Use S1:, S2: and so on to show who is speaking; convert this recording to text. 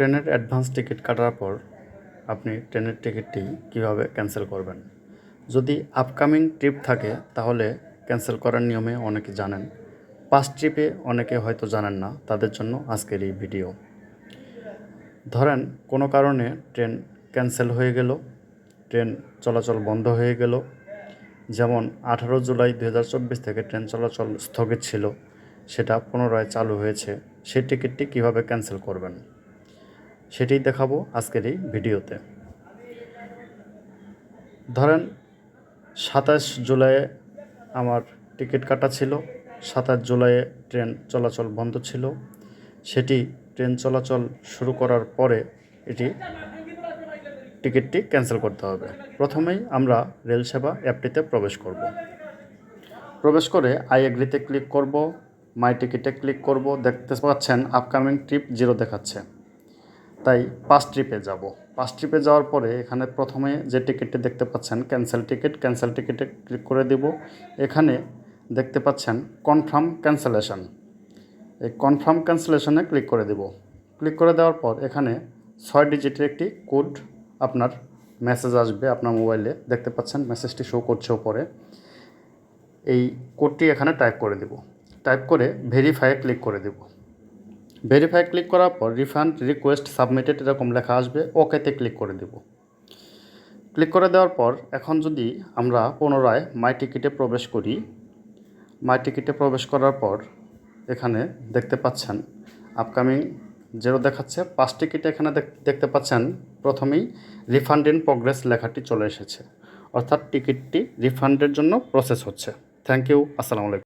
S1: ট্রেনের advance ticket কাটার পর আপনি ট্রেনের টিকিটটি কীভাবে ক্যান্সেল করবেন? যদি আপকামিং ট্রিপ থাকে, তাহলে ক্যান্সেল করার নিয়মে অনেকে জানেন। পাস্ট ট্রিপে অনেকে হয়তো জানেন না, তাদের জন্য আজকের এই ভিডিও। ধরেন, কোনো কারণে ট্রেন ক্যান্সেল হয়ে গেল, ট্রেন চলাচল বন্ধ হয়ে গেল। যেমন, আঠারো জুলাই দু হাজার চব্বিশ থেকে ট্রেন চলাচল স্থগিত ছিল, সেটা পুনরায় চালু হয়েছে, সেই টিকিটটি কীভাবে ক্যান্সেল করবেন? সেটি দেখাবো আজকের এই ভিডিওতে। ধরেন, সাতাশ জুলাইয়ে আমার টিকিট কাটা ছিল, সাতাশ জুলাইয়ে ট্রেন চলাচল বন্ধ ছিল। সেটি ট্রেন চলাচল শুরু করার পরে এটি টিকিটটি ক্যান্সেল করতে হবে। প্রথমেই আমরা রেল সেবা অ্যাপটিতে প্রবেশ করব। প্রবেশ করে আই এগ্রিতে ক্লিক করব, মাই টিকিটে ক্লিক করব। দেখতে পাচ্ছেন, আপকামিং ট্রিপ জিরো দেখাচ্ছে। তাই পাঁচ ট্রিপে যাব। পাঁচ ট্রিপে যাওয়ার পরে এখানে প্রথমে যে টিকিটটি দেখতে পাচ্ছেন, ক্যান্সেল টিকিট, ক্যান্সেল টিকিটে ক্লিক করে দেব। এখানে দেখতে পাচ্ছেন কনফার্ম ক্যান্সেলেশন। এই কনফার্ম ক্যান্সেলেশনে ক্লিক করে দেব। ক্লিক করে দেওয়ার পর এখানে ছয় ডিজিটের একটি কোড আপনার মেসেজ আসবে আপনার মোবাইলে। দেখতে পাচ্ছেন মেসেজটি শো করছে ওপরে এই কোডটি এখানে টাইপ করে দেব। টাইপ করে ভেরিফাই ক্লিক করে দেব। ভেরিফাই ক্লিক করার পর রিফান্ড রিকোয়েস্ট সাবমিটেড এরকম লেখা আসবে ওকেতে ক্লিক করে দেব। ক্লিক করে দেওয়ার পর এখন যদি আমরা পুনরায় মাই টিকিটে প্রবেশ করি মাই টিকিটে প্রবেশ করার পর এখানে দেখতে পাচ্ছেন আপকামিং যেরো দেখাচ্ছে, পাঁচ টিকিটে এখানে দেখ- দেখতে পাচ্ছেন, প্রথমেই রিফান্ড ইন প্রোগ্রেস লেখাটি চলে এসেছে। অর্থাৎ টিকিটটি রিফান্ডের জন্য প্রসেস হচ্ছে। থ্যাংক ইউ আসসালামু আলাইকুম।